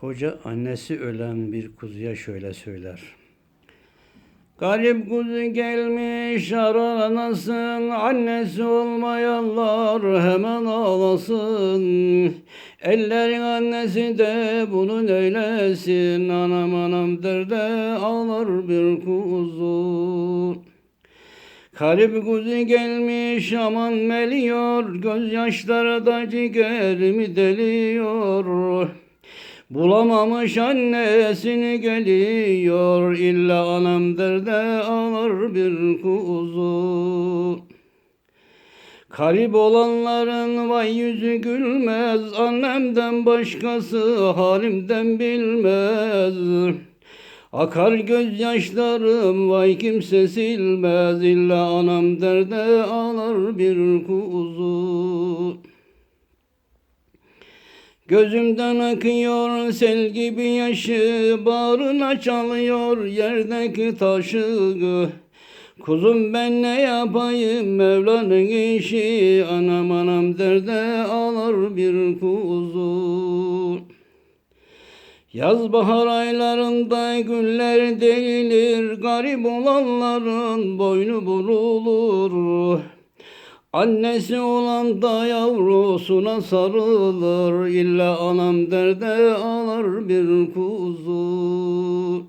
Hoca annesi ölen bir kuzuya şöyle söyler. Garip kuzu gelmiş aranasın, annesi olmayanlar hemen ağlasın. Ellerin annesi de bunun eylesin, anam anam derde ağlar bir kuzu. Garip kuzu gelmiş aman meliyor, gözyaşları da ciğerimi deliyor. Bulamamış annesini geliyor, illa anam derde ağlar bir kuzu. Garip olanların vay yüzü gülmez, annemden başkası halimden bilmez. Akar gözyaşlarım vay kimse silmez, illa anam derde ağlar bir kuzu. Gözümden akıyor sel gibi yaşı, bağrına çalıyor yerdeki taşı. Kuzum ben ne yapayım Mevla'nın işi, anam anam derde ağlar bir kuzu. Yaz bahar aylarında güller delilir, garip olanların boynu burulur. Annesi olan da yavrusuna sarılır, illa anam derde ağlar bir kuzu.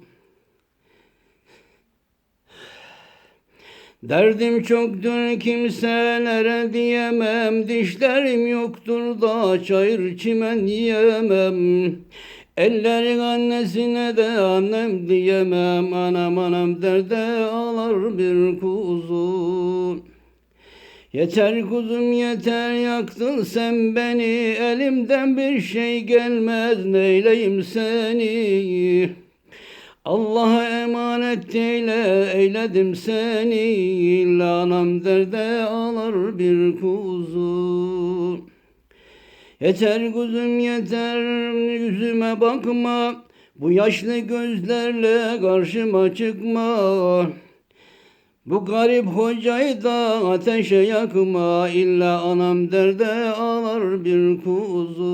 Derdim çoktur kimselere diyemem, dişlerim yoktur da çayır çimen yiyemem. Ellerin annesine de annem diyemem, anam anam derde ağlar bir kuzu. Yeter kuzum yeter yaktın sen beni. Elimden bir şey gelmez neyleyim seni? Allah'a emanet eyle eyledim seni. Lanam derde ağlar bir kuzu. Yeter kuzum yeter yüzüme bakma. Bu yaşlı gözlerle karşıma çıkma bu garip hocayı da ateşe yakma illa anam derde ağlar bir kuzu.